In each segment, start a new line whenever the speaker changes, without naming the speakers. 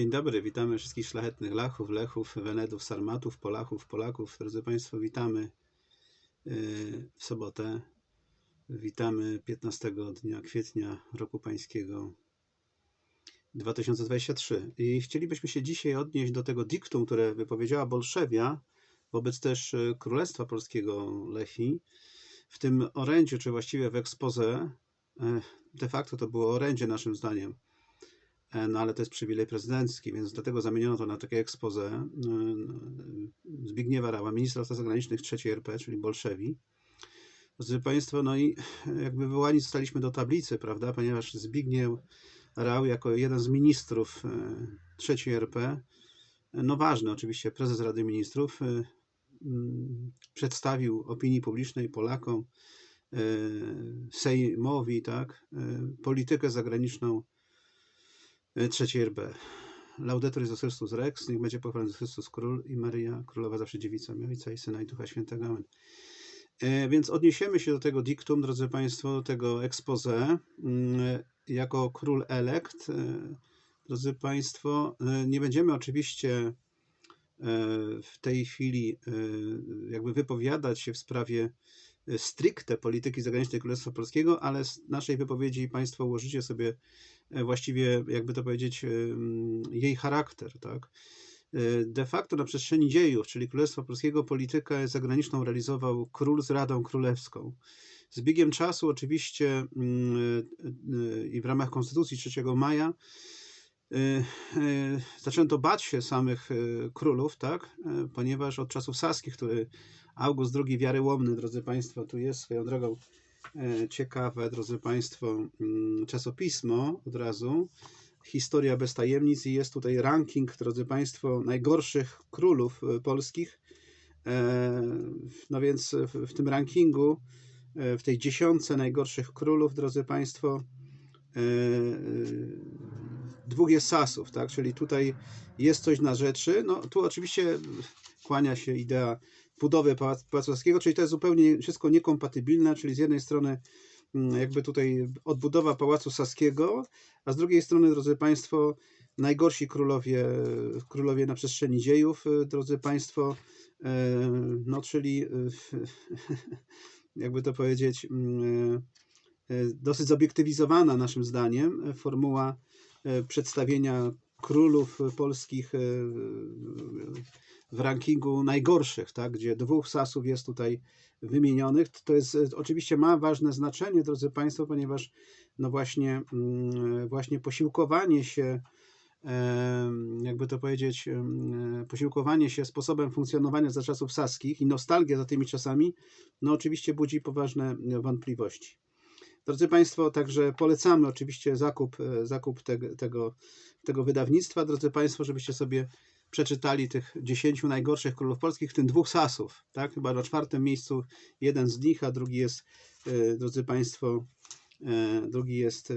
Dzień dobry, witamy wszystkich szlachetnych Lachów, Lechów, Wenedów, Sarmatów, Polachów, Polaków. Drodzy Państwo, witamy yy, w sobotę. Witamy 15 dnia kwietnia roku pańskiego 2023. I chcielibyśmy się dzisiaj odnieść do tego diktum, które wypowiedziała Bolszewia wobec też yy, Królestwa Polskiego Lechi. W tym orędziu, czy właściwie w expose, yy, de facto to było orędzie naszym zdaniem, E, no ale to jest przywilej prezydencki, więc dlatego zamieniono to na takie expose e, Zbigniewa Rała, ministra spraw zagranicznych III RP, czyli Bolszewi. Drodzy Państwo, no i jakby wywołani zostaliśmy do tablicy, prawda, ponieważ Zbigniew Rał jako jeden z ministrów e, III RP, no ważny oczywiście, prezes Rady Ministrów, przedstawił opinii publicznej Polakom, Sejmowi, tak, politykę zagraniczną trzeciej RB. Laudetur Jezus Chrystus Rex, niech będzie pochwalony Chrystus Król i Maryja, Królowa zawsze dziewica, Ojca i Syna i Ducha Świętego. Amen. E, więc odniesiemy się do tego diktum, drodzy Państwo, do tego expose mm, jako król elekt. Drodzy Państwo, nie będziemy oczywiście w tej chwili jakby wypowiadać się w sprawie stricte polityki zagranicznej Królestwa Polskiego, ale z naszej wypowiedzi Państwo ułożycie sobie właściwie, jakby to powiedzieć, jej charakter, tak? E, de facto na przestrzeni dziejów, czyli Królestwa Polskiego, politykę zagraniczną realizował król z Radą Królewską. Z biegiem czasu, oczywiście, i w ramach Konstytucji 3 maja, e, zaczęto bać się samych królów, tak? ponieważ od czasów saskich, który August II Wiaryłomny, drodzy Państwo, tu jest swoją drogą e, ciekawe, drodzy Państwo, mm, czasopismo od razu, historia bez tajemnic i jest tutaj ranking, drodzy Państwo, najgorszych królów e, polskich. E, no więc w tym rankingu, w tej dziesiątce najgorszych królów, drodzy Państwo, dwóch jest Sasów, tak? Czyli tutaj jest coś na rzeczy. No tu oczywiście kłania się idea budowy Pałacu Saskiego, czyli to jest zupełnie wszystko niekompatybilne, czyli z jednej strony mm, jakby tutaj odbudowa Pałacu Saskiego, a z drugiej strony, drodzy Państwo, najgorsi królowie, królowie na przestrzeni dziejów, drodzy Państwo, e, no czyli jakby to powiedzieć, mm, dosyć zobiektywizowana naszym zdaniem formuła przedstawienia królów polskich w rankingu najgorszych, tak, gdzie dwóch sasów jest tutaj wymienionych. To jest oczywiście ma ważne znaczenie, drodzy Państwo, ponieważ no właśnie, mm, właśnie posiłkowanie się, jakby to powiedzieć, posiłkowanie się sposobem funkcjonowania za czasów saskich i nostalgia za tymi czasami, no oczywiście budzi poważne wątpliwości. Drodzy Państwo, także polecamy oczywiście zakup, zakup tego, tego, tego wydawnictwa, drodzy Państwo, żebyście sobie przeczytali tych dziesięciu najgorszych królów polskich, w tym dwóch Sasów, tak? Chyba na czwartym miejscu jeden z nich, a drugi jest, e, drodzy Państwo, e, drugi jest, e,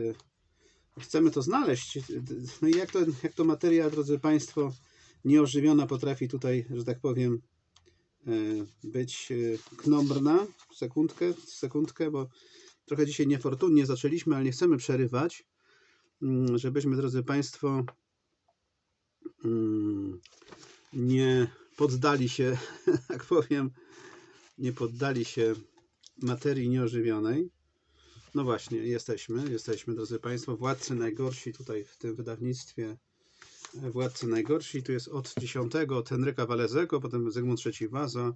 chcemy to znaleźć. No i jak to, jak to materia, drodzy Państwo, nieożywiona potrafi tutaj, że tak powiem, być knombrna. Sekundkę, sekundkę, bo trochę dzisiaj niefortunnie zaczęliśmy, ale nie chcemy przerywać, mm, żebyśmy, drodzy Państwo, nie poddali się, jak powiem, nie poddali się materii nieożywionej. No właśnie, jesteśmy, jesteśmy, drodzy Państwo, władcy najgorsi tutaj w tym wydawnictwie. Władcy najgorsi, tu jest od 10 od Henryka Walezego, potem Zygmunt III Waza,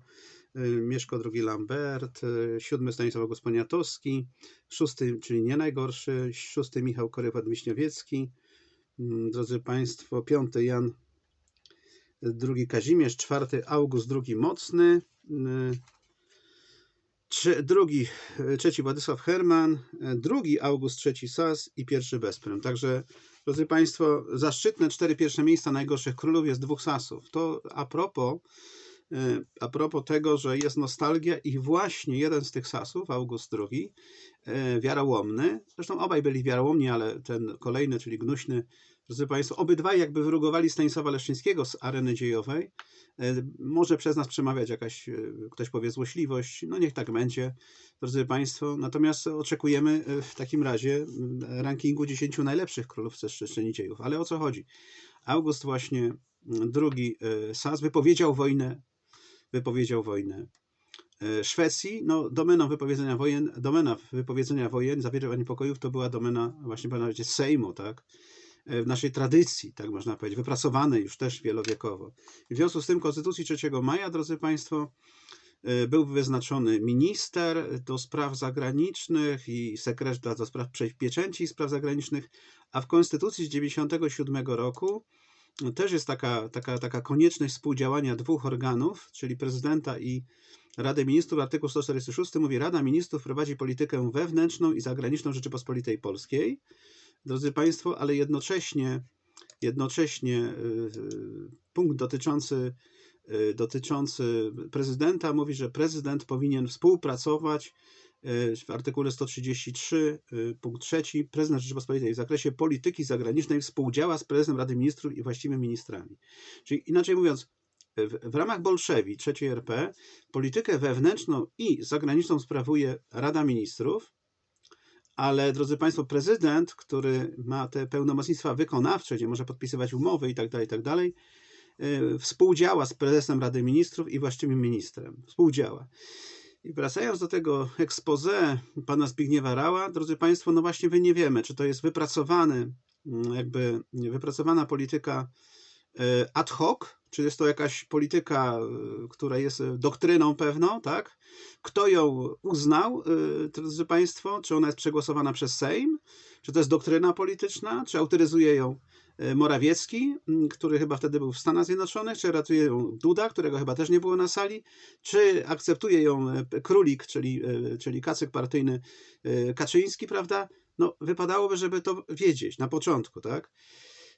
y, Mieszko II Lambert, y, siódmy Stanisław August Poniatowski, szósty, czyli nie najgorszy, szósty Michał Korywat-Wiśniowiecki, Mm, drodzy Państwo, piąty Jan II Kazimierz, czwarty August II Mocny, y, drugi, trzeci Władysław Herman, drugi August III Sas i pierwszy Bezprym. Także, drodzy Państwo, zaszczytne cztery pierwsze miejsca najgorszych królów jest dwóch Sasów. To a propos, a propos tego, że jest nostalgia i właśnie jeden z tych Sasów, August II, y, wiarołomny, zresztą obaj byli wiarołomni, ale ten kolejny, czyli gnuśny, Drodzy Państwo, obydwaj jakby wyrugowali Stanisława Leszczyńskiego z areny dziejowej. E, Może przez nas przemawiać jakaś, e, ktoś powie, złośliwość. No niech tak będzie, drodzy Państwo. Natomiast oczekujemy e, w takim razie m, rankingu 10 najlepszych królów ze szczęśliwych dziejów. Ale o co chodzi? August właśnie m, II e, Sas wypowiedział wojnę, wypowiedział wojnę e, Szwecji, no domeną wypowiedzenia wojen, domena wypowiedzenia wojen, zawierzenia pokojów to była domena właśnie mianowicie Sejmu, tak? E, W naszej tradycji, tak można powiedzieć, wypracowanej już też wielowiekowo. W związku z tym Konstytucji 3 maja, drodzy Państwo, e, był wyznaczony minister do spraw zagranicznych i sekretarz do spraw pieczęci i spraw zagranicznych, a w Konstytucji z 97 roku też jest taka, taka, taka konieczność współdziałania dwóch organów, czyli prezydenta i Rady Ministrów. Artykuł 146 mówi, Rada Ministrów prowadzi politykę wewnętrzną i zagraniczną Rzeczypospolitej Polskiej. Drodzy Państwo, ale jednocześnie, jednocześnie y, punkt dotyczący, y, dotyczący prezydenta mówi, że prezydent powinien współpracować w artykule 133 y, punkt 3 prezydent Rzeczypospolitej w zakresie polityki zagranicznej współdziała z prezesem Rady Ministrów i właściwymi ministrami. Czyli inaczej mówiąc, w, w ramach Bolszewi III RP politykę wewnętrzną i zagraniczną sprawuje Rada Ministrów, ale drodzy Państwo, prezydent, który ma te pełnomocnictwa wykonawcze, gdzie może podpisywać umowy i tak dalej, i tak współdziała z prezesem Rady Ministrów i właściwym ministrem. Współdziała. I wracając do tego expose pana Zbigniewa Rała, drodzy Państwo, no właśnie my nie wiemy, czy to jest wypracowany, mm, jakby wypracowana polityka y, ad hoc, czy jest to jakaś polityka, y, która jest y, doktryną pewną, tak? Kto ją uznał, drodzy Państwo? Czy ona jest przegłosowana przez Sejm? Czy to jest doktryna polityczna? Czy autoryzuje ją Morawiecki, m, który chyba wtedy był w Stanach Zjednoczonych? Czy ratuje ją Duda, którego chyba też nie było na sali? Czy akceptuje ją y, Królik, czyli, y, czyli kacyk partyjny Kaczyński, prawda? No, wypadałoby, żeby to wiedzieć na początku, tak?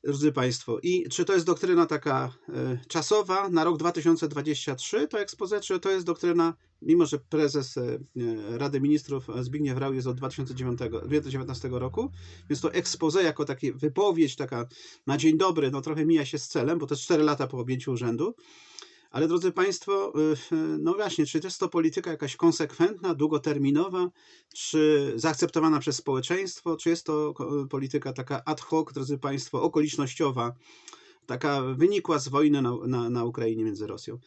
Drodzy Państwo, i czy to jest doktryna taka e, czasowa na rok 2023, to expose, czy to jest doktryna, mimo że prezes e, e, Rady Ministrów Zbigniew Rau jest od 2009, 2019 roku, więc to expose jako taka wypowiedź, taka na dzień dobry, no trochę mija się z celem, bo to jest 4 lata po objęciu urzędu, ale drodzy Państwo, y, y, no właśnie, czy jest to polityka jakaś konsekwentna, długoterminowa, czy zaakceptowana przez społeczeństwo, czy jest to ko- polityka taka ad hoc, drodzy Państwo, okolicznościowa, taka wynikła z wojny na, na, na Ukrainie między Rosją.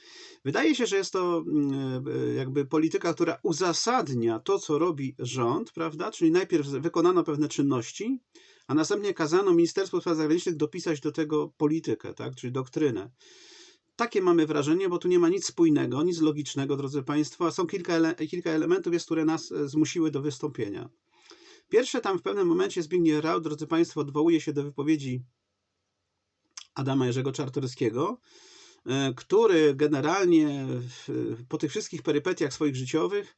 Wydaje się, że jest to mm, y, jakby polityka, która uzasadnia to, co robi rząd, prawda? Czyli najpierw wykonano pewne czynności, a następnie kazano Ministerstwu Spraw Zagranicznych dopisać do tego politykę, tak? czyli doktrynę. Takie mamy wrażenie, bo tu nie ma nic spójnego, nic logicznego, drodzy Państwo, a są kilka, ele kilka elementów, jest, które nas e, zmusiły do wystąpienia. Pierwsze, tam w pewnym momencie Zbigniew Rau, drodzy Państwo, odwołuje się do wypowiedzi Adama Jerzego Czartoryskiego, e, który generalnie po tych wszystkich perypetiach swoich życiowych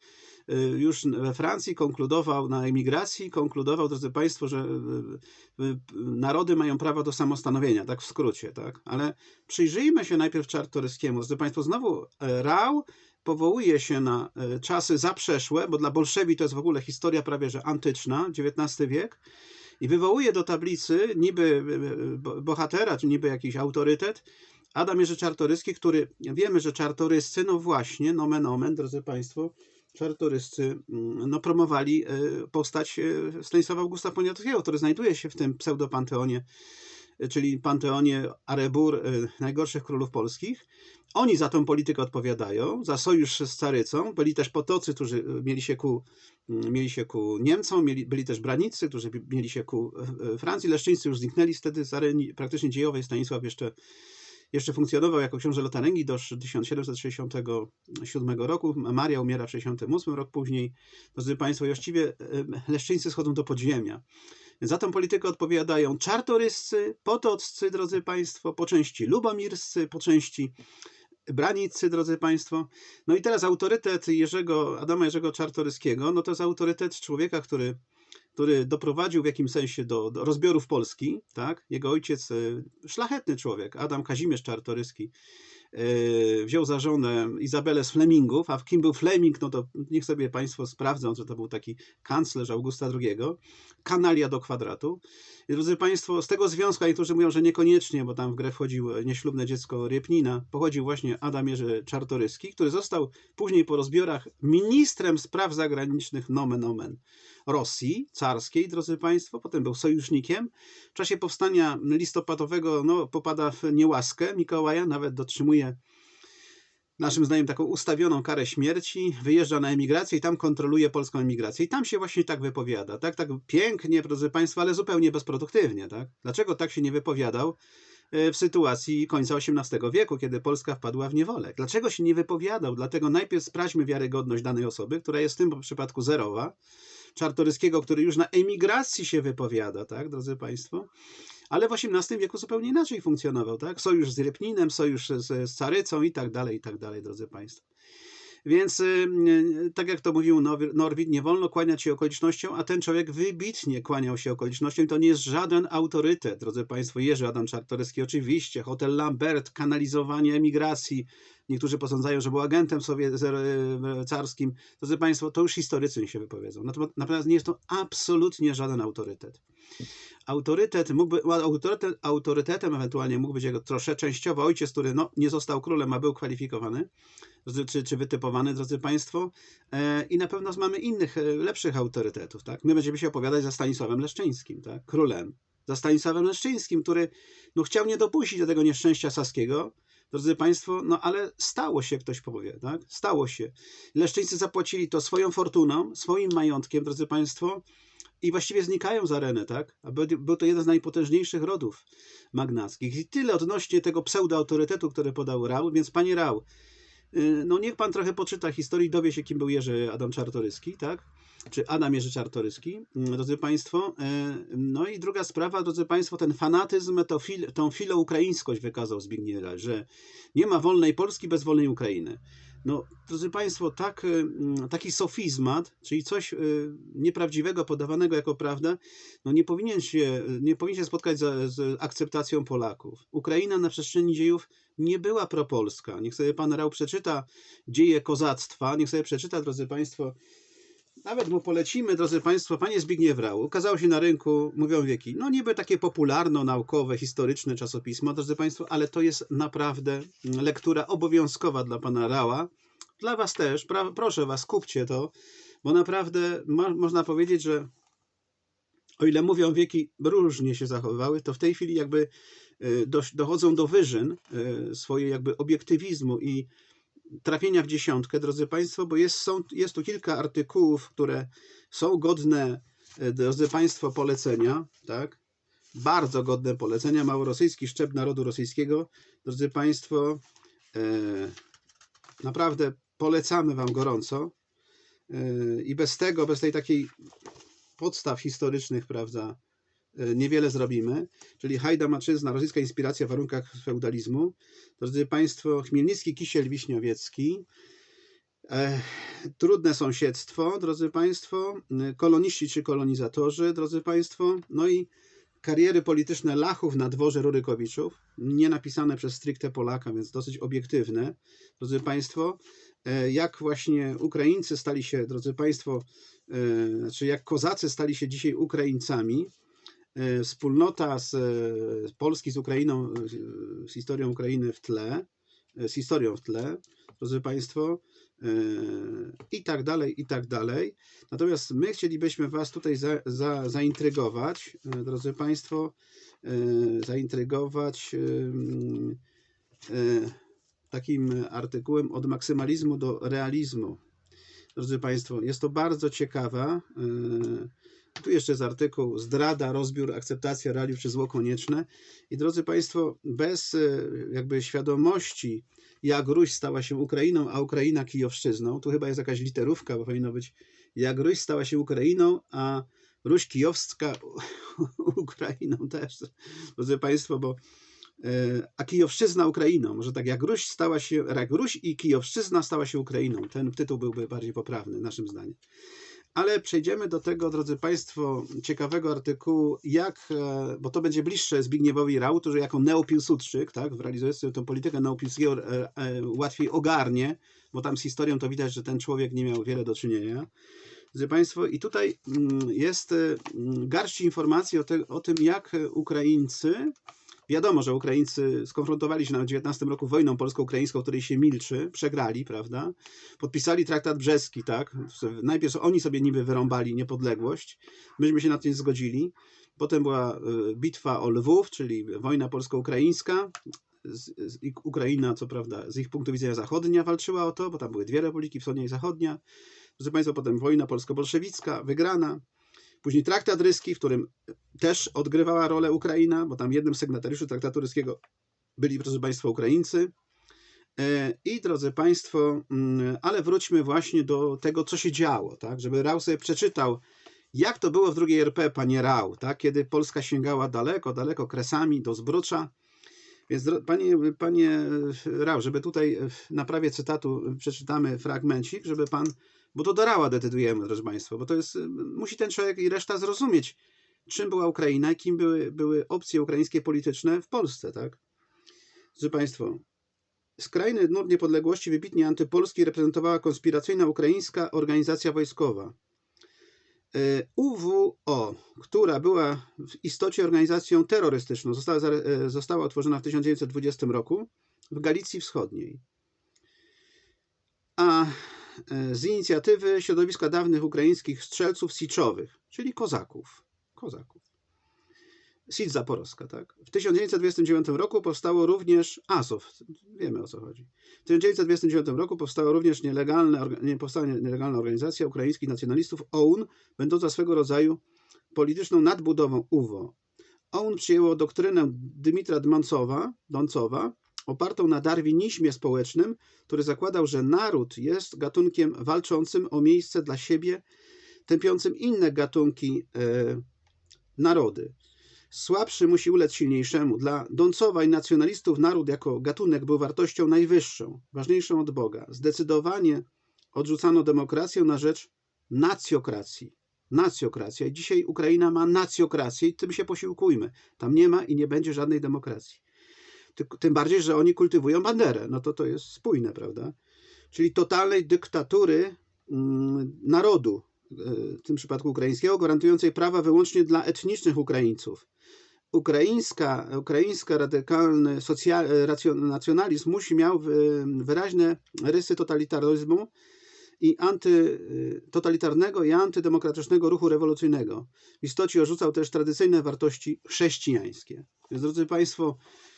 już we Francji konkludował, na emigracji konkludował, drodzy Państwo, że e, e, narody mają prawo do samostanowienia, tak w skrócie, tak? Ale przyjrzyjmy się najpierw Czartoryskiemu. Drodzy Państwo, znowu e, Rau powołuje się na e, czasy zaprzeszłe, bo dla Bolszewi to jest w ogóle historia prawie że antyczna, XIX wiek, i wywołuje do tablicy niby e, bo- bohatera, czy niby jakiś autorytet, Adam Jerzy Czartoryski, który wiemy, że czartoryscy, no właśnie, nomen omen, drodzy Państwo, czartoryscy mm, no, promowali e, postać e, Stanisława Augusta Poniatowskiego, który znajduje się w tym pseudopanteonie, e, czyli panteonie Arebur, najgorszych królów polskich. Oni za tą politykę odpowiadają, za sojusz z carycą. Byli też potocy, którzy mieli się ku, mm, mieli się ku Niemcom, mieli, byli też branicy, którzy mieli się ku Francji. Leszczyńscy już zniknęli wtedy z areny praktycznie dziejowej. Stanisław jeszcze jeszcze funkcjonował jako książę Lotaręgi do 1767 roku. Maria umiera w 68 rok później. Drodzy Państwo, właściwie leszczyńcy schodzą do podziemia. Za tą politykę odpowiadają czartoryscy, potoccy, drodzy Państwo, po części lubomirscy, po części branicy, drodzy Państwo. No i teraz autorytet Jerzego, Adama Jerzego Czartoryskiego, no to jest autorytet człowieka, który który doprowadził w jakimś sensie do, do rozbiorów Polski, tak? Jego ojciec, e, szlachetny człowiek, Adam Kazimierz Czartoryski, e, wziął za żonę Izabelę z Flemingów, a kim był Fleming, no to niech sobie Państwo sprawdzą, że to był taki kanclerz Augusta II, kanalia do kwadratu. I drodzy Państwo, z tego związku, a niektórzy mówią, że niekoniecznie, bo tam w grę wchodził nieślubne dziecko Rypnina, pochodził właśnie Adam Jerzy Czartoryski, który został później po rozbiorach ministrem spraw zagranicznych nomen omen Rosji carskiej, drodzy Państwo, potem był sojusznikiem. W czasie powstania listopadowego no, popada w niełaskę Mikołaja, nawet dotrzymuje naszym zdaniem taką ustawioną karę śmierci, wyjeżdża na emigrację i tam kontroluje polską emigrację. I tam się właśnie tak wypowiada, tak, tak pięknie, drodzy Państwo, ale zupełnie bezproduktywnie, tak? Dlaczego tak się nie wypowiadał e, w sytuacji końca XVIII wieku, kiedy Polska wpadła w niewolę? Dlaczego się nie wypowiadał? Dlatego najpierw sprawdźmy wiarygodność danej osoby, która jest w tym przypadku zerowa, Czartoryskiego, który już na emigracji się wypowiada, tak, drodzy Państwo, ale w XVIII wieku zupełnie inaczej funkcjonował, tak? Sojusz z Rypninem, sojusz z, z Carycą i tak dalej, i tak dalej, drodzy Państwo. Więc y, tak jak to mówił Norwid, nie wolno kłaniać się okolicznościom, a ten człowiek wybitnie kłaniał się okolicznościom. To nie jest żaden autorytet, drodzy Państwo. Jerzy Adam Czartoryski, oczywiście, hotel Lambert, kanalizowanie emigracji. Niektórzy posądzają, że był agentem sobie y, carskim. Drodzy Państwo, to już historycy się wypowiedzą. Natomiast nie jest to absolutnie żaden autorytet autorytet mógłby, autorytet, autorytetem ewentualnie mógł być jego trosze częściowo ojciec, który no, nie został królem, a był kwalifikowany czy, czy wytypowany, drodzy Państwo. E, I na pewno mamy innych, e, lepszych autorytetów. Tak? My będziemy się opowiadać za Stanisławem Leszczyńskim, tak? królem. Za Stanisławem Leszczyńskim, który no, chciał nie dopuścić do tego nieszczęścia saskiego, drodzy Państwo, no ale stało się, ktoś powie, tak? Stało się. Leszczyńcy zapłacili to swoją fortuną, swoim majątkiem, drodzy Państwo, i właściwie znikają z areny, tak? A był to jeden z najpotężniejszych rodów magnackich. I tyle odnośnie tego pseudoautorytetu, który podał Rał, więc panie Rał, y, no niech pan trochę poczyta historii, dowie się, kim był Jerzy Adam Czartoryski, tak? Czy Adam Jerzy Czartoryski, y, drodzy Państwo. Y, no i druga sprawa, drodzy Państwo, ten fanatyzm, to fil, tą filoukraińskość wykazał Zbigniew że nie ma wolnej Polski bez wolnej Ukrainy. No, drodzy Państwo, tak, y, taki sofizmat, czyli coś y, nieprawdziwego podawanego jako prawda, no nie powinien się, nie powinien się spotkać z, z akceptacją Polaków. Ukraina na przestrzeni dziejów nie była propolska. Niech sobie pan Rał przeczyta dzieje kozactwa, niech sobie przeczyta, drodzy Państwo, nawet mu polecimy, drodzy Państwo, panie Zbigniew Rał, ukazało się na rynku, mówią wieki, no niby takie popularno-naukowe, historyczne czasopismo, drodzy Państwo, ale to jest naprawdę lektura obowiązkowa dla pana Rała. Dla was też, proszę was, kupcie to, bo naprawdę mo można powiedzieć, że o ile mówią wieki różnie się zachowywały, to w tej chwili jakby y, dochodzą do wyżyn y, swojej jakby obiektywizmu i trafienia w dziesiątkę, drodzy Państwo, bo jest, są, jest tu kilka artykułów, które są godne, e, drodzy Państwo, polecenia, tak? Bardzo godne polecenia. Małorosyjski szczep narodu rosyjskiego. Drodzy Państwo, e, naprawdę polecamy Wam gorąco. E, I bez tego, bez tej takiej podstaw historycznych, prawda, niewiele zrobimy, czyli Hajda Maczyzna, rosyjska inspiracja w warunkach feudalizmu. Drodzy Państwo, Chmielnicki, Kisiel, Wiśniowiecki, e, trudne sąsiedztwo, drodzy Państwo, e, koloniści czy kolonizatorzy, drodzy Państwo, no i kariery polityczne Lachów na dworze Rurykowiczów, nie napisane przez stricte Polaka, więc dosyć obiektywne, drodzy Państwo, e, jak właśnie Ukraińcy stali się, drodzy Państwo, czy znaczy jak Kozacy stali się dzisiaj Ukraińcami, E, wspólnota z, z Polski z Ukrainą, z historią Ukrainy w tle, z historią w tle, drodzy Państwo, i tak dalej, i tak dalej. Natomiast my chcielibyśmy Was tutaj za, za, zaintrygować, drodzy Państwo, zaintrygować takim artykułem od maksymalizmu do realizmu. Drodzy Państwo, jest to bardzo ciekawa tu jeszcze jest artykuł Zdrada, rozbiór, akceptacja realiów czy zło konieczne. I drodzy Państwo, bez e, jakby świadomości, jak Ruś stała się Ukrainą, a Ukraina Kijowszczyzną, tu chyba jest jakaś literówka, bo powinno być jak Ruś stała się Ukrainą, a Ruś Kijowska Ukrainą też. Drodzy Państwo, bo e, a Kijowszczyzna Ukrainą. Może tak jak Ruś stała się, jak Ruś i Kijowszczyzna stała się Ukrainą. Ten tytuł byłby bardziej poprawny, naszym zdaniem. Ale przejdziemy do tego, drodzy Państwo, ciekawego artykułu, jak, e, bo to będzie bliższe Zbigniewowi Rau, który jako neopilsudczyk, tak, realizuje sobie tę politykę neopilskiego, e, e, łatwiej ogarnie, bo tam z historią to widać, że ten człowiek nie miał wiele do czynienia. Drodzy Państwo, i tutaj mm, jest mm, garść informacji o, te, o tym, jak Ukraińcy, wiadomo, że Ukraińcy skonfrontowali się na 19 roku wojną polsko-ukraińską, której się milczy, przegrali, prawda? Podpisali traktat brzeski, tak? Najpierw oni sobie niby wyrąbali niepodległość, myśmy się na tym zgodzili. Potem była e, bitwa o Lwów, czyli wojna polsko-ukraińska. Ukraina, co prawda, z ich punktu widzenia zachodnia walczyła o to, bo tam były dwie republiki, wschodnia i zachodnia. Proszę Państwa, potem wojna polsko-bolszewicka, wygrana. Później traktat ryski, w którym też odgrywała rolę Ukraina, bo tam jednym z sygnatariuszy traktatu ryskiego byli, proszę Państwa, Ukraińcy. E, I drodzy Państwo, mm, ale wróćmy właśnie do tego, co się działo, tak? żeby Rał sobie przeczytał, jak to było w drugiej RP, panie Rał, tak? kiedy Polska sięgała daleko, daleko kresami do Zbrucza. Więc panie, panie Rał, żeby tutaj na prawie cytatu przeczytamy fragmencik, żeby pan bo to do Rała decydujemy, proszę Państwa, bo to jest, musi ten człowiek i reszta zrozumieć, czym była Ukraina i kim były, były opcje ukraińskie polityczne w Polsce, tak? Proszę Państwa, skrajny nurt niepodległości wybitnie antypolski reprezentowała konspiracyjna ukraińska organizacja wojskowa. E, UWO, która była w istocie organizacją terrorystyczną, została, e, została utworzona w 1920 roku w Galicji Wschodniej. A z inicjatywy środowiska dawnych ukraińskich strzelców siczowych, czyli kozaków. kozaków. Sicz Zaporowska, tak? W 1929 roku powstało również Azow, wiemy o co chodzi. W 1929 roku powstała również nielegalna, nie powstała nielegalna organizacja ukraińskich nacjonalistów OUN, będąca swego rodzaju polityczną nadbudową UWO. OUN przyjęło doktrynę Dymitra Dmoncowa, Doncowa, opartą na darwinizmie społecznym, który zakładał, że naród jest gatunkiem walczącym o miejsce dla siebie, tępiącym inne gatunki e, narody. Słabszy musi ulec silniejszemu. Dla Doncowa i nacjonalistów naród jako gatunek był wartością najwyższą, ważniejszą od Boga. Zdecydowanie odrzucano demokrację na rzecz nacjokracji. Nacjokracja. I dzisiaj Ukraina ma nacjokrację i tym się posiłkujmy. Tam nie ma i nie będzie żadnej demokracji. Tym bardziej, że oni kultywują banderę. No to to jest spójne, prawda? Czyli totalnej dyktatury mm, narodu, e, w tym przypadku ukraińskiego, gwarantującej prawa wyłącznie dla etnicznych Ukraińców. Ukraińska, ukraińska radykalny socjal, nacjonalizm musi miał wyraźne rysy totalitaryzmu i antytotalitarnego i antydemokratycznego ruchu rewolucyjnego. W istocie odrzucał też tradycyjne wartości chrześcijańskie. Więc drodzy Państwo, E,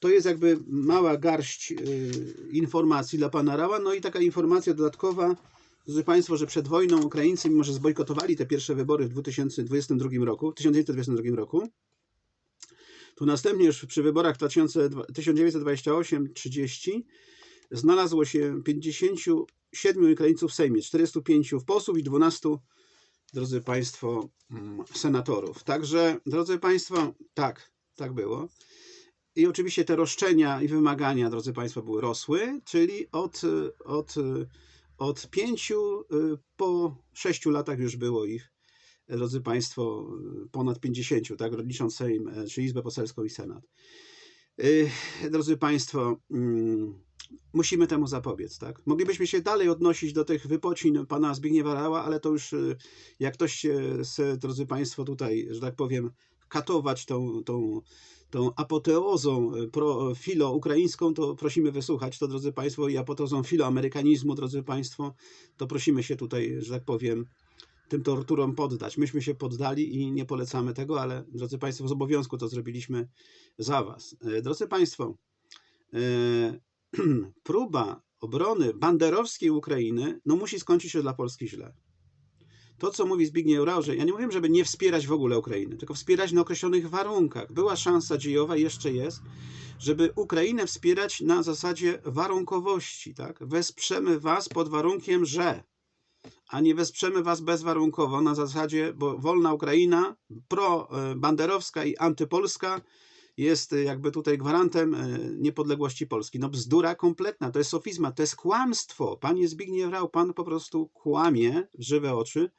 to jest jakby mała garść e, informacji dla pana Rała. No i taka informacja dodatkowa, drodzy Państwo, że przed wojną Ukraińcy, mimo że zbojkotowali te pierwsze wybory w 2022 roku, w 1922 roku, tu następnie już przy wyborach 1928-30 znalazło się 57 Ukraińców w Sejmie, 405 posłów i 12, drodzy Państwo, mm, senatorów. Także, drodzy Państwo, tak, tak było. I oczywiście te roszczenia i wymagania, drodzy Państwo, były rosły, czyli od, od, od pięciu y, po sześciu latach już było ich, drodzy Państwo, ponad pięćdziesięciu, tak, licząc Sejm, e, czy Izbę Poselską i Senat. Y, drodzy Państwo, mm, musimy temu zapobiec, tak? Moglibyśmy się dalej odnosić do tych wypocin pana Zbigniewa Rała, ale to już y, jak ktoś drodzy Państwo, tutaj, że tak powiem, katować tą, tą tą apoteozą e, pro, filo-ukraińską, to prosimy wysłuchać to, drodzy Państwo, i apoteozą filo-amerykanizmu, drodzy Państwo, to prosimy się tutaj, że tak powiem, tym torturom poddać. Myśmy się poddali i nie polecamy tego, ale drodzy Państwo, z obowiązku to zrobiliśmy za Was. E, drodzy Państwo, e, próba obrony banderowskiej Ukrainy no, musi skończyć się dla Polski źle to, co mówi Zbigniew Rau, że ja nie mówię, żeby nie wspierać w ogóle Ukrainy, tylko wspierać na określonych warunkach. Była szansa dziejowa, jeszcze jest, żeby Ukrainę wspierać na zasadzie warunkowości. Tak? Wesprzemy was pod warunkiem, że, a nie wesprzemy was bezwarunkowo na zasadzie, bo wolna Ukraina, pro-banderowska i antypolska jest y, jakby tutaj gwarantem y, niepodległości Polski. No bzdura kompletna, to jest sofizma, to jest kłamstwo. Panie Zbigniew Rau, pan po prostu kłamie w żywe oczy,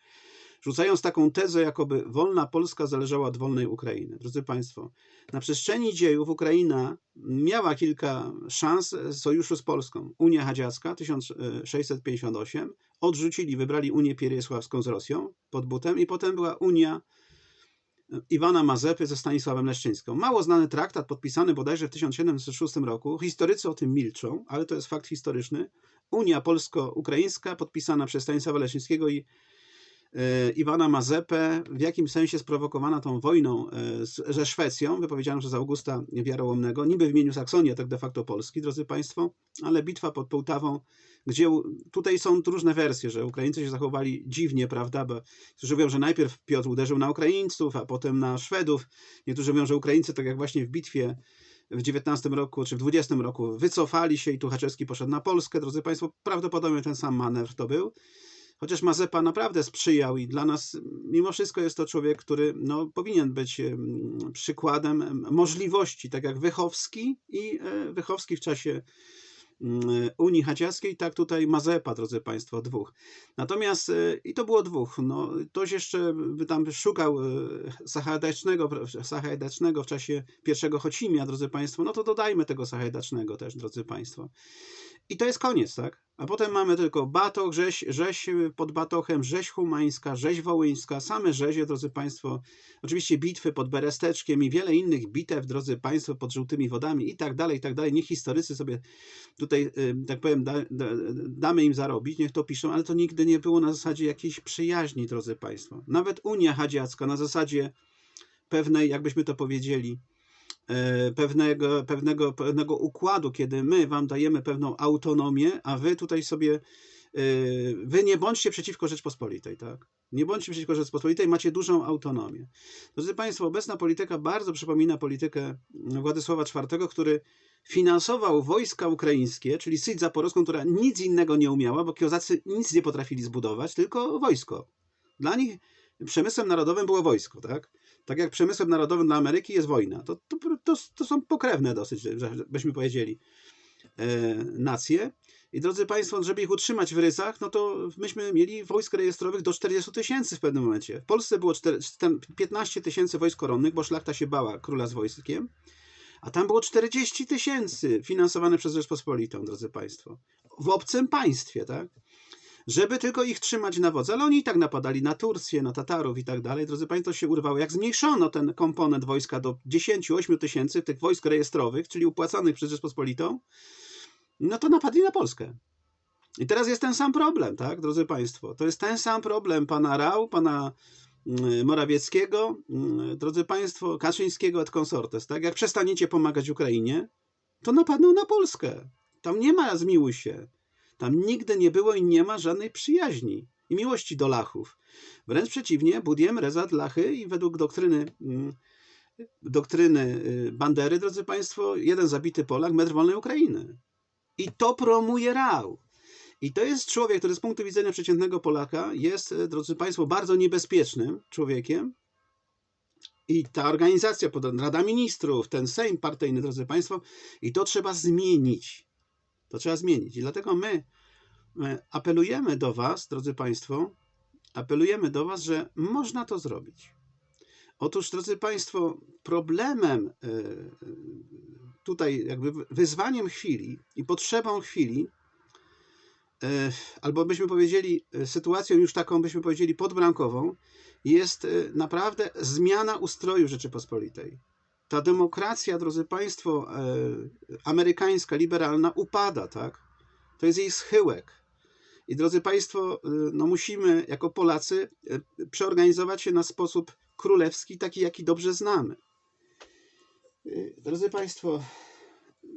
rzucając taką tezę, jakoby wolna Polska zależała od wolnej Ukrainy. Drodzy Państwo, na przestrzeni dziejów Ukraina miała kilka szans sojuszu z Polską. Unia Hadziacka 1658, odrzucili, wybrali Unię Pierysławską z Rosją pod butem i potem była Unia Iwana Mazepy ze Stanisławem Leszczyńską. Mało znany traktat podpisany bodajże w 1706 roku. Historycy o tym milczą, ale to jest fakt historyczny. Unia polsko-ukraińska podpisana przez Stanisława Leszczyńskiego i Iwana Mazepę, w jakim sensie sprowokowana tą wojną z, ze Szwecją, wypowiedzianą przez Augusta Wiarołomnego, niby w imieniu Saksonii, a tak de facto Polski, drodzy Państwo, ale bitwa pod Połtawą gdzie tutaj są różne wersje, że Ukraińcy się zachowali dziwnie, prawda? Bo niektórzy mówią, że najpierw Piotr uderzył na Ukraińców, a potem na Szwedów. Niektórzy mówią, że Ukraińcy, tak jak właśnie w bitwie w 19 roku czy w 20 roku wycofali się i Tuchaczewski poszedł na Polskę. Drodzy Państwo, prawdopodobnie ten sam manewr to był. Chociaż Mazepa naprawdę sprzyjał i dla nas mimo wszystko jest to człowiek, który no, powinien być przykładem możliwości, tak jak Wychowski i e, Wychowski w czasie Unii Haciarskiej, tak tutaj Mazepa, drodzy Państwo, dwóch. Natomiast, e, i to było dwóch, no, ktoś jeszcze by tam szukał e, Sachajdacznego, Sachajdacznego w czasie pierwszego Chocimia, drodzy Państwo, no to dodajmy tego Sachajdacznego też, drodzy Państwo. I to jest koniec, tak? A potem mamy tylko Batoch, Rzeź, Rzeź pod Batochem, Rzeź Humańska, Rzeź Wołyńska, same rzezie, drodzy Państwo. Oczywiście bitwy pod Beresteczkiem i wiele innych bitew, drodzy Państwo, pod Żółtymi Wodami i tak dalej, i tak dalej. Niech historycy sobie tutaj, tak powiem, da, da, damy im zarobić, niech to piszą, ale to nigdy nie było na zasadzie jakiejś przyjaźni, drodzy Państwo. Nawet Unia Hadziacka na zasadzie pewnej, jakbyśmy to powiedzieli, pewnego, pewnego, pewnego układu, kiedy my wam dajemy pewną autonomię, a wy tutaj sobie e, wy nie bądźcie przeciwko Rzeczpospolitej, tak? Nie bądźcie przeciwko Rzeczpospolitej, macie dużą autonomię. Drodzy Państwo, obecna polityka bardzo przypomina politykę Władysława IV, który finansował wojska ukraińskie, czyli Syć Zaporowską, która nic innego nie umiała, bo kiozacy nic nie potrafili zbudować, tylko wojsko. Dla nich przemysłem narodowym było wojsko, tak? Tak jak przemysłem narodowym dla Ameryki jest wojna. To, to, to, to są pokrewne dosyć, byśmy powiedzieli, e, nacje. I drodzy Państwo, żeby ich utrzymać w rysach, no to myśmy mieli wojsk rejestrowych do 40 tysięcy w pewnym momencie. W Polsce było 4, 15 tysięcy wojsk koronnych, bo szlachta się bała króla z wojskiem, a tam było 40 tysięcy finansowane przez Rzeczpospolitą, drodzy Państwo. W obcym państwie, tak? Żeby tylko ich trzymać na wodze. Ale oni i tak napadali na Turcję, na Tatarów i tak dalej. Drodzy Państwo, się urwało. Jak zmniejszono ten komponent wojska do 10-8 tysięcy tych wojsk rejestrowych, czyli upłacanych przez Rzeczpospolitą, no to napadli na Polskę. I teraz jest ten sam problem, tak, drodzy Państwo? To jest ten sam problem pana Rał, pana mm, Morawieckiego, mm, drodzy Państwo, Kaczyńskiego et consortes, tak? Jak przestaniecie pomagać Ukrainie, to napadną na Polskę. Tam nie ma zmiłuj się. Tam nigdy nie było i nie ma żadnej przyjaźni i miłości do Lachów. Wręcz przeciwnie, Budiem reza Lachy i według doktryny, mm, doktryny y, Bandery, drodzy Państwo, jeden zabity Polak, metr wolnej Ukrainy. I to promuje Rał. I to jest człowiek, który z punktu widzenia przeciętnego Polaka jest, y, drodzy Państwo, bardzo niebezpiecznym człowiekiem. I ta organizacja, Rada Ministrów, ten Sejm partyjny, drodzy Państwo, i to trzeba zmienić. To trzeba zmienić. I dlatego my e, apelujemy do Was, drodzy Państwo, apelujemy do Was, że można to zrobić. Otóż, drodzy Państwo, problemem e, tutaj, jakby wyzwaniem chwili i potrzebą chwili, e, albo byśmy powiedzieli, sytuacją już taką, byśmy powiedzieli, podbramkową, jest naprawdę zmiana ustroju Rzeczypospolitej ta demokracja, drodzy Państwo, e, amerykańska, liberalna upada, tak? To jest jej schyłek. I drodzy Państwo, e, no musimy jako Polacy e, przeorganizować się na sposób królewski, taki jaki dobrze znamy. Drodzy Państwo,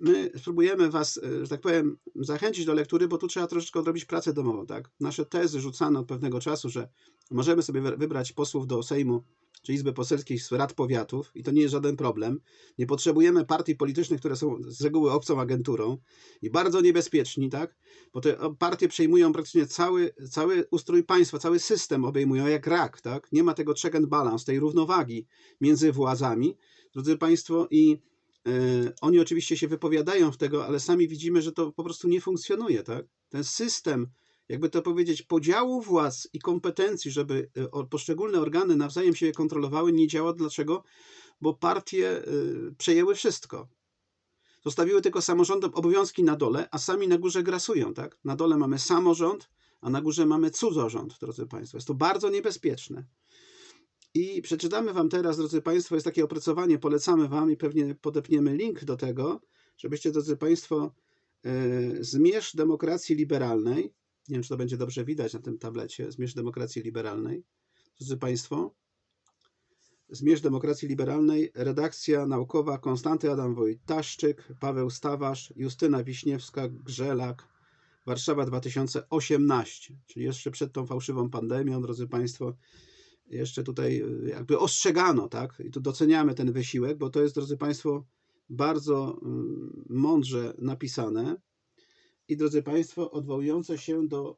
my spróbujemy Was, e, że tak powiem, zachęcić do lektury, bo tu trzeba troszeczkę odrobić pracę domową, tak? Nasze tezy rzucane od pewnego czasu, że możemy sobie wy- wybrać posłów do Sejmu czy Izby Poselskiej z rad powiatów i to nie jest żaden problem. Nie potrzebujemy partii politycznych, które są z reguły obcą agenturą i bardzo niebezpieczni, tak? Bo te partie przejmują praktycznie cały, cały ustrój państwa, cały system obejmują jak rak, tak? Nie ma tego check and balance, tej równowagi między władzami, drodzy Państwo, i oni oczywiście się wypowiadają w tego, ale sami widzimy, że to po prostu nie funkcjonuje, tak? Ten system, jakby to powiedzieć, podziału władz i kompetencji, żeby o- poszczególne organy nawzajem się kontrolowały, nie działa. Dlaczego? Bo partie e, przejęły wszystko. Zostawiły tylko samorządom obowiązki na dole, a sami na górze grasują, tak? Na dole mamy samorząd, a na górze mamy cudzorząd, drodzy Państwo. Jest to bardzo niebezpieczne. I przeczytamy Wam teraz, drodzy Państwo, jest takie opracowanie, polecamy Wam i pewnie podepniemy link do tego, żebyście, drodzy Państwo, e, zmierzch demokracji liberalnej, nie wiem, czy to będzie dobrze widać na tym tablecie, zmierzch demokracji liberalnej, drodzy Państwo, zmierzch demokracji liberalnej, redakcja naukowa Konstanty Adam Wojtaszczyk, Paweł Stawarz, Justyna Wiśniewska, Grzelak, Warszawa 2018, czyli jeszcze przed tą fałszywą pandemią, drodzy Państwo, jeszcze tutaj y, jakby ostrzegano, tak? I tu doceniamy ten wysiłek, bo to jest, drodzy Państwo, bardzo mm, mądrze napisane. I drodzy Państwo, odwołujące się do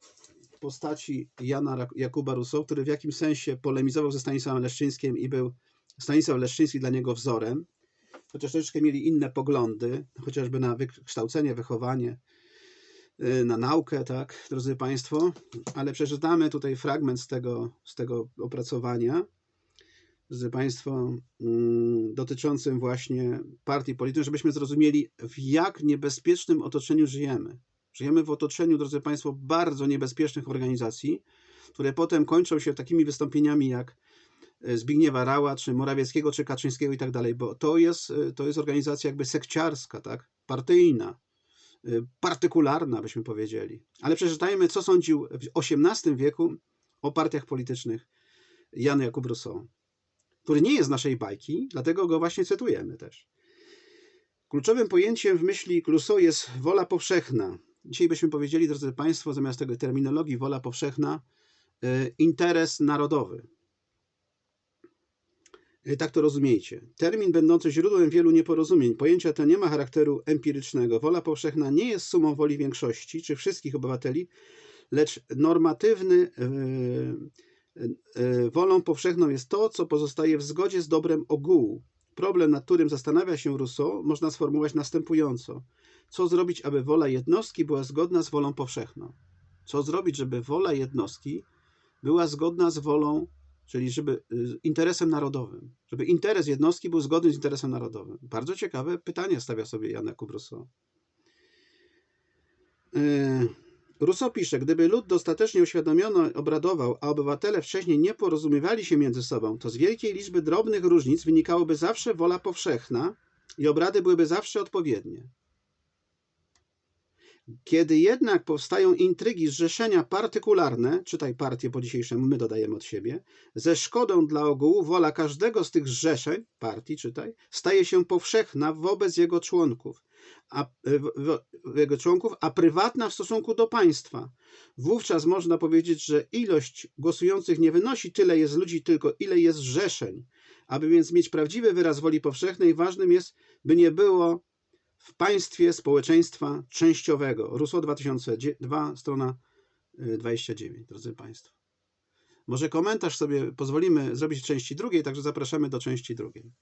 postaci Jana Jakuba Rousseau, który w jakimś sensie polemizował ze Stanisławem Leszczyńskim i był Stanisław Leszczyński dla niego wzorem, chociaż troszeczkę mieli inne poglądy, chociażby na wykształcenie, wychowanie, na naukę, tak, drodzy Państwo, ale przeczytamy tutaj fragment z tego, z tego opracowania, drodzy Państwo, mm, dotyczącym właśnie partii politycznych, żebyśmy zrozumieli, w jak niebezpiecznym otoczeniu żyjemy. Żyjemy w otoczeniu, drodzy Państwo, bardzo niebezpiecznych organizacji, które potem kończą się takimi wystąpieniami jak e, Zbigniewa Rała, czy Morawieckiego, czy Kaczyńskiego i tak dalej, bo to jest, e, to jest organizacja jakby sekciarska, tak? partyjna, partykularna, byśmy powiedzieli. Ale przeczytajmy, co sądził w XVIII wieku o partiach politycznych Jan Jakub Rousseau, który nie jest z naszej bajki, dlatego go właśnie cytujemy też. Kluczowym pojęciem w myśli Rousseau jest wola powszechna. Dzisiaj byśmy powiedzieli, drodzy Państwo, zamiast tego terminologii wola powszechna, e, interes narodowy. E, Tak to rozumiejcie. Termin będący źródłem wielu nieporozumień. Pojęcia to nie ma charakteru empirycznego. Wola powszechna nie jest sumą woli większości czy wszystkich obywateli, lecz normatywny e, wolą powszechną jest to, co pozostaje w zgodzie z dobrem ogółu. Problem, nad którym zastanawia się Rousseau, można sformułować następująco. Co zrobić, aby wola jednostki była zgodna z wolą powszechną? Co zrobić, żeby wola jednostki była zgodna z wolą, czyli żeby y, interesem narodowym, żeby interes jednostki był zgodny z interesem narodowym? Bardzo ciekawe pytanie stawia sobie Jan Jakub Rousseau. Yy, Rousseau pisze, gdyby lud dostatecznie uświadomiono obradował, a obywatele wcześniej nie porozumiewali się między sobą, to z wielkiej liczby drobnych różnic wynikałoby zawsze wola powszechna i obrady byłyby zawsze odpowiednie. Kiedy jednak powstają intrygi, zrzeszenia partykularne, czytaj partie po dzisiejszemu, my dodajemy od siebie, ze szkodą dla ogółu, wola każdego z tych zrzeszeń, partii, czytaj, staje się powszechna wobec jego członków, a, w, w, jego członków, a prywatna w stosunku do państwa. Wówczas można powiedzieć, że ilość głosujących nie wynosi tyle jest ludzi, tylko ile jest zrzeszeń. Aby więc mieć prawdziwy wyraz woli powszechnej, ważnym jest, by nie było w państwie społeczeństwa częściowego. Rousseau 2002, strona y, 29, drodzy Państwo. Może komentarz sobie pozwolimy zrobić w części drugiej, także zapraszamy do części drugiej.